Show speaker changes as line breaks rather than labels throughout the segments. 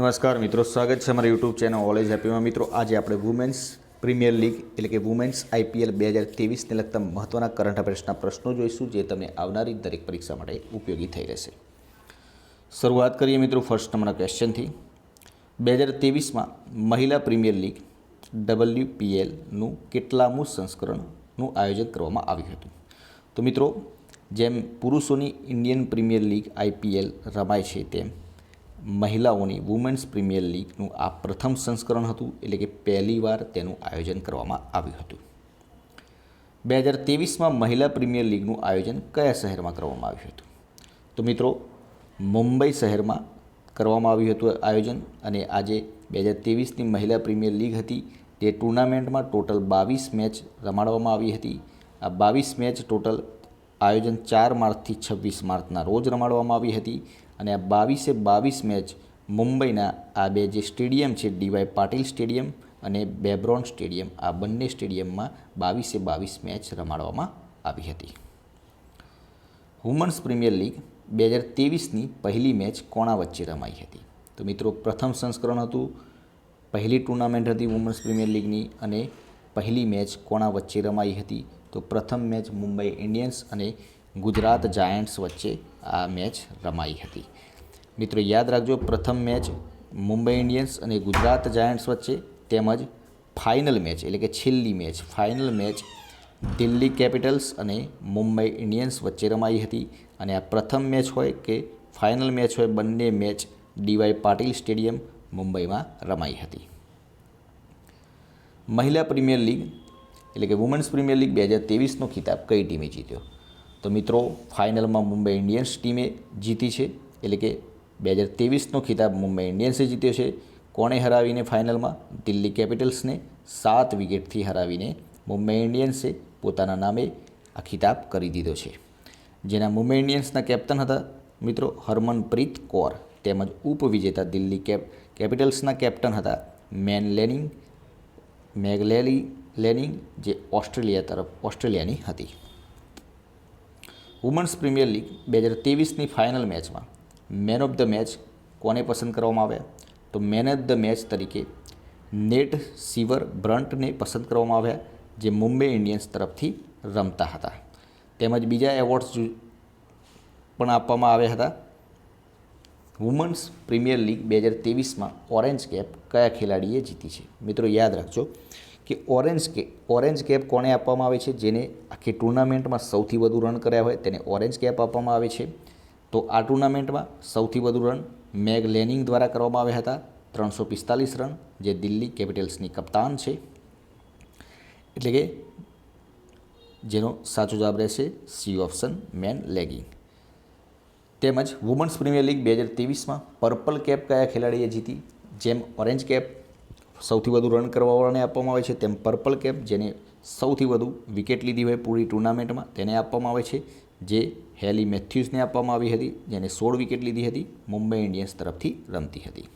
નમસ્કાર, મિત્રો. સ્વાગત છે અમારા યુટ્યુબ ચેનલ ઓલેજ હેપીમાં મિત્રો, આજે આપણે વુમેન્સ પ્રીમિયર લીગ એટલે કે વુમેન્સ આઈપીએલ બે હજાર તેવીસને લગતા મહત્ત્વના કરંટ અફેર્સના પ્રશ્નો જોઈશું, જે તમને આવનારી દરેક પરીક્ષા માટે ઉપયોગી થઈ રહેશે. શરૂઆત કરીએ, મિત્રો ફર્સ્ટ નંબરના ક્વેશ્ચનથી બે હજાર ત્રેવીસમાં મહિલા પ્રીમિયર લીગ ડબલ્યુપીએલનું કેટલામું સંસ્કરણનું આયોજન કરવામાં આવ્યું હતું? તો મિત્રો, જેમ પુરુષોની ઇન્ડિયન પ્રીમિયર લીગ આઈપીએલ રમાય છે, તેમ મહિલાઓની વુમેન્સ પ્રીમિયર લીગનું આ પ્રથમ સંસ્કરણ હતું, એટલે કે પહેલીવાર તેનું આયોજન કરવામાં આવ્યું હતું. બે હજાર ત્રેવીસમાં મહિલા પ્રીમિયર લીગનું આયોજન કયા શહેરમાં કરવામાં આવ્યું હતું? તો મિત્રો, મુંબઈ શહેરમાં કરવામાં આવ્યું હતું આયોજન, અને આજે બે હજાર ત્રેવીસની મહિલા પ્રીમિયર લીગ હતી, તે ટુર્નામેન્ટમાં ટોટલ બાવીસ મેચ રમાડવામાં આવી હતી. આ બાવીસ મેચ ટોટલ આયોજન ચાર માર્ચથી છવ્વીસ માર્ચના રોજ રમાડવામાં આવી હતી અને આ બાવીસે બાવીસ મેચ મુંબઈના, આ બે જે સ્ટેડિયમ છે, ડીવાય પાટીલ સ્ટેડિયમ અને બેબ્રોન સ્ટેડિયમ, આ બંને સ્ટેડિયમમાં બાવીસે બાવીસ મેચ રમાડવામાં આવી હતી. વુમન્સ પ્રીમિયર લીગ બે હજાર તેવીસની પહેલી મેચ કોણા વચ્ચે રમાઈ હતી. તો મિત્રો, પ્રથમ સંસ્કરણ હતું પહેલી ટુર્નામેન્ટ હતી વુમન્સ પ્રીમિયર લીગની અને પહેલી મેચ કોણા વચ્ચે રમાઈ હતી. તો પ્રથમ મેચ મુંબઈ ઇન્ડિયન્સ અને ગુજરાત જાયન્ટ્સ વચ્ચે આ મેચ રમાઈ હતી. મિત્રો, યાદ રાખજો, પ્રથમ મેચ મુંબઈ ઇન્ડિયન્સ અને ગુજરાત જાયન્ટ્સ વચ્ચે તેમજ ફાઇનલ મેચ, એટલે કે છેલ્લી match, final match Delhi capitals અને મુંબઈ ઇન્ડિયન્સ વચ્ચે રમાઈ હતી. અને આ પ્રથમ મેચ હોય કે ફાઇનલ મેચ હોય, બંને મેચ ડીવાય પાટીલ સ્ટેડિયમ મુંબઈમાં રમાઈ હતી. મહિલા પ્રીમિયર લીગ એટલે કે વુમન્સ પ્રીમિયર લીગ બે હજાર ત્રેવીસનો ખિતાબ કઈ ટીમે જીત્યો? તો મિત્રો, ફાઇનલમાં મુંબઈ ઇન્ડિયન્સ ટીમે જીતી છે. એટલે કે બે હજાર ત્રેવીસનો ખિતાબ મુંબઈ ઇન્ડિયન્સે જીત્યો છે. કોણે હરાવીને ફાઇનલમાં? દિલ્હી કેપિટલ્સને સાત વિકેટથી હરાવીને મુંબઈ ઇન્ડિયન્સે પોતાના નામે આ ખિતાબ કરી દીધો છે. જેના મુંબઈ ઇન્ડિયન્સના કેપ્ટન હતા મિત્રો હરમનપ્રીત કૌર, તેમજ ઉપવિજેતા દિલ્હી કેપ, કેપિટલ્સના કેપ્ટન હતા મેન લેનિંગ, મેગલેલી લેનિંગ જે ઓસ્ટ્રેલિયા તરફ, ઓસ્ટ્રેલિયાની હતી. વુમન્સ પ્રીમિયર લીગ બે હજાર ત્રેવીસની ફાઇનલ મેચમાં મેન ઓફ ધ મેચ કોને પસંદ કરવામાં આવ્યા? તો મેન ઓફ ધ મેચ તરીકે નેટ સીવર બ્રન્ટને પસંદ કરવામાં આવ્યા, જે મુંબઈ ઇન્ડિયન્સ તરફથી રમતા હતા. તેમજ બીજા એવોર્ડ્સ પણ આપવામાં આવ્યા હતા. વુમન્સ પ્રીમિયર લીગ બે હજાર ત્રેવીસમાં ઓરેન્જ કેપ કયા ખેલાડીએ જીતી છે? મિત્રો, યાદ રાખજો કે ઓરેન્જ કે, ઓરેન્જ કેપ કોને આપવામાં આવે છે? જેને આખી ટુર્નામેન્ટમાં સૌથી વધુ રન કર્યા હોય તેને ઓરેન્જ કેપ આપવામાં આવે છે. તો આ ટુર્નામેન્ટમાં સૌથી વધુ રન મેગ લેનિંગ દ્વારા કરવામાં આવ્યા હતા. ત્રણસો પિસ્તાલીસ રન, જે દિલ્હી કેપિટલ્સની કપ્તાન છે. એટલે કે જેનો સાચો જવાબ રહેશે સી ઓપ્શન મેન લેગિંગ. તેમજ વુમન્સ પ્રીમિયર લીગ બે હજાર ત્રેવીસમાં પર્પલ કેપ કયા ખેલાડીએ જીતી? જેમ ઓરેન્જ કેપ સૌથી વધુ રન કરવાવાળાને આપવામાં આવે છે તેમ પર્પલ કેપ, જેને સૌથી વધુ વિકેટ લીધી હોય પૂરી ટુર્નામેન્ટમાં તેને આપવામાં આવે છે. જે હેલી મેથ્યુઝને આપવામાં આવી હતી, જેને સોળ વિકેટ લીધી હતી, મુંબઈ ઇન્ડિયન્સ તરફથી રમતી હતી.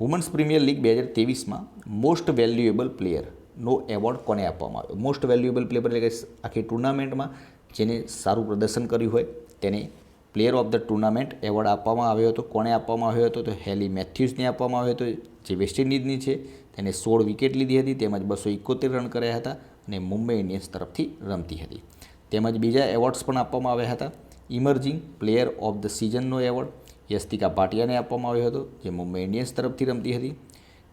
વુમન્સ પ્રીમિયર લીગ બે હજાર ત્રેવીસમાં મોસ્ટ વેલ્યુએબલ પ્લેયરનો એવોર્ડ કોને આપવામાં આવ્યો? મોસ્ટ વેલ્યુએબલ પ્લેયર એટલે કે આખી ટુર્નામેન્ટમાં જેને સારું પ્રદર્શન કર્યું હોય તેને player of the tournament award આપવામાં આવ્યો હતો. કોને આપવામાં આવ્યો હતો? તો હેલી મેથ્યુઝને આપવામાં આવ્યો હતો. જે વેસ્ટ ઇન્ડિઝની છે, તેને સોળ વિકેટ લીધી હતી, તેમજ બસો એકોતેર રન કર્યા હતા અને મુંબઈ ઇન્ડિયન્સ તરફથી રમતી હતી. તેમજ બીજા એવોર્ડ્સ પણ આપવામાં આવ્યા હતા. ઇમર્જિંગ પ્લેયર ઓફ ધ સિઝનનો એવોર્ડ યસ્તિકા ભાટિયાને આપવામાં આવ્યો હતો, જે મુંબઈ ઇન્ડિયન્સ તરફથી રમતી હતી.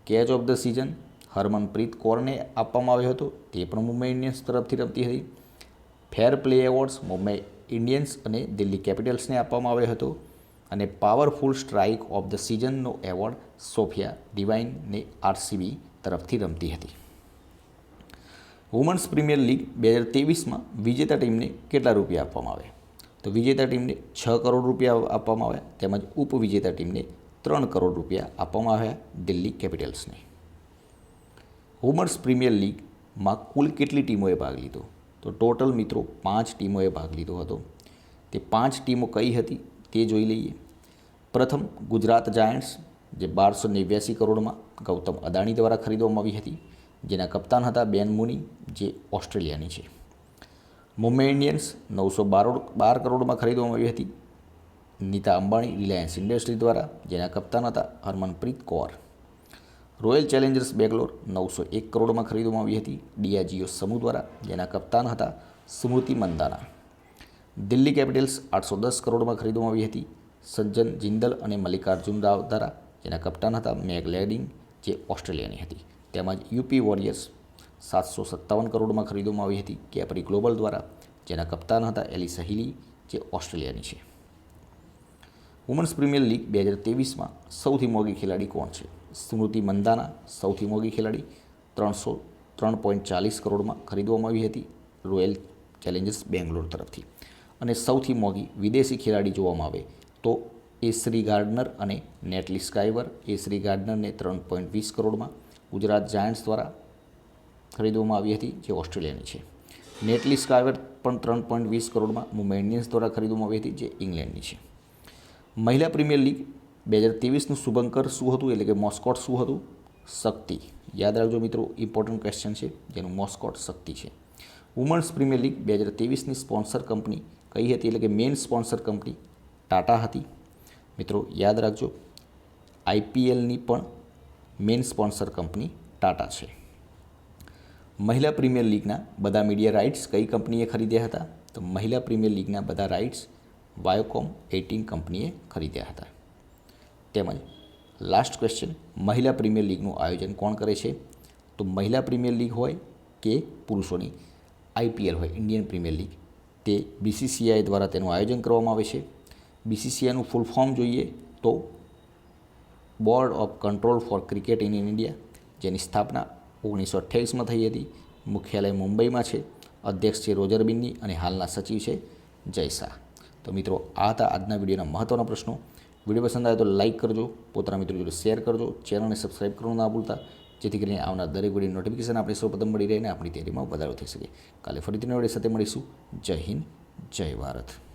Catch of the season Harmanpreet કૌરને આપવામાં આવ્યો હતો, તે પણ મુંબઈ ઇન્ડિયન્સ તરફથી રમતી હતી. Fair play awards Mumbai Indians અને દિલ્હી કેપિટલ્સને આપવામાં આવ્યો હતો. અને પાવરફુલ સ્ટ્રાઇક ઓફ ધ સિઝનનો એવોર્ડ સોફિયા ડિવાઇનને આરસીબી તરફથી રમતી હતી. વુમન્સ પ્રીમિયર લીગ બે હજાર ત્રેવીસમાં વિજેતા ટીમને કેટલા રૂપિયા આપવામાં આવે તો વિજેતા ટીમને છ કરોડ રૂપિયા આપવામાં આવ્યા, તેમજ ઉપવિજેતા ટીમને ત્રણ કરોડ રૂપિયા આપવામાં આવ્યા દિલ્હી કેપિટલ્સને. વુમન્સ પ્રીમિયર લીગમાં કુલ કેટલી ટીમોએ ભાગ લીધો? તો ટોટલ મિત્રો પાંચ ટીમોએ ભાગ લીધો હતો. તે પાંચ ટીમો કઈ હતી? તે જોઈ લઈએ. પ્રથમ ગુજરાત જાયન્ટ્સ, જે બારસો નેવ્યાસી કરોડમાં ગૌતમ અદાણી દ્વારા ખરીદવામાં આવી હતી, જેના કપ્તાન હતા બેન મુની, જે ઓસ્ટ્રેલિયાની છે. મુંબઈ ઇન્ડિયન્સ નવસો બારોડ, બાર કરોડમાં ખરીદવામાં આવી હતી. નીતા અંબાણી રિલાયન્સ ઇન્ડસ્ટ્રી દ્વારા જેના કપ્તાન હતા હરમનપ્રીત કૌર. રોયલ ચેલેન્જર્સ બેંગ્લોર નવસો એક કરોડમાં ખરીદવામાં આવી હતી. ડીઆજીઓ સમૂહ દ્વારા જેના કપ્તાન હતા સ્મૃતિ મંદાના. દિલ્હી કેપિટલ્સ આઠસો દસ કરોડમાં ખરીદવામાં આવી હતી. સજ્જન, જિંદલ અને મલ્લિકાર્જુન રાવ દ્વારા જેના કપ્તાન હતા મેગ લેડિંગ, જે ઓસ્ટ્રેલિયાની હતી. તેમજ યુપી વોરિયર્સ સાતસો સત્તાવન કરોડમાં ખરીદવામાં આવી હતી કેપરી ગ્લોબલ દ્વારા, જેના કપ્તાન હતા એલી સહિલી, જે ઓસ્ટ્રેલિયાની છે. વુમન્સ પ્રીમિયર લીગ બે હજાર ત્રેવીસમાં સૌથી મોંઘી ખેલાડી કોણ છે? સ્મૃતિ મંદાના સૌથી મોંઘી ખેલાડી, ત્રણસો ત્રણ પોઈન્ટ ચાલીસ કરોડમાં ખરીદવામાં આવી હતી. રોયલ ચેલેન્જર્સ બેંગ્લોર તરફથી. અને સૌથી મોંઘી વિદેશી ખેલાડી જોવામાં આવે તો એ શ્રી ગાર્ડનર અને નેટલી સ્કાઈવર એ શ્રી ગાર્ડનરને ત્રણ પોઈન્ટ વીસ કરોડમાં ગુજરાત જાયન્ટ્સ દ્વારા ખરીદવામાં આવી હતી, જે ઓસ્ટ્રેલિયાની છે. નેટલી સ્કાઈવર પણ ત્રણ પોઈન્ટ વીસ કરોડમાં મુંબઈ ઇન્ડિયન્સ દ્વારા ખરીદવામાં આવી હતી, જે ઇંગ્લેન્ડની છે. મહિલા પ્રીમિયર લીગ બે હજાર ત્રેવીસનું શુભંકર શું હતું? એટલે કે મોસ્કોટ શું હતું? શક્તિ. યાદ રાખજો મિત્રો ઇમ્પોર્ટન્ટ ક્વેશ્ચન છે, જેનું મોસ્કોટ શક્તિ છે. વુમન્સ પ્રીમિયર લીગ બે હજાર ત્રેવીસની સ્પોન્સર કંપની કઈ હતી? એટલે કે મેઇન સ્પોન્સર કંપની ટાટા હતી. મિત્રો, યાદ રાખજો આઈપીએલની પણ મેઇન સ્પોન્સર કંપની ટાટા છે. મહિલા પ્રીમિયર લીગના બધા મીડિયા રાઇટ્સ કઈ કંપનીએ ખરીદ્યા હતા? તો મહિલા પ્રીમિયર લીગના બધા રાઇટ્સ વાયોકોમ એટીન કંપનીએ ખરીદ્યા હતા. તેમજ લાસ્ટ ક્વેશ્ચન મહિલા પ્રીમિયર લીગનું આયોજન કોણ કરે છે? તો મહિલા પ્રીમિયર લીગ હોય કે પુરુષોની? આઈપીએલ હોય, ઇન્ડિયન પ્રીમિયર લીગ. તે બીસીસીઆઈ દ્વારા તેનું આયોજન કરવામાં આવે છે. બીસીસીઆઈનું ફૂલ ફોર્મ જોઈએ તો board of control for cricket in India જેની સ્થાપના ઓગણીસો અઠ્યાવીસમાં થઈ હતી. મુખ્યાલય મુંબઈમાં છે. અધ્યક્ષ છે રોજર બિન્ની અને હાલના સચિવ છે જય શાહ. તો મિત્રો, આ હતા આજના વિડીયોના મહત્ત્વના પ્રશ્નો. વીડિયો પસંદ આવે તો લાઇક કરજો. પોતાના મિત્રો જોડે શેર કરજો. ચેનલને સબસ્ક્રાઈબ કરવાનું ના ભૂલતા. જેથી કરીને આવનાર દરેક વીડિયો નોટિફિકેશન આપણે સૌપ્રથમ મળી રહે અને આપણી તૈયારીમાં વધારો થઈ શકે. કાલે ફરીથી નવા વીડિયો સાથે મળીશું. જય હિન્દ, જય ભારત.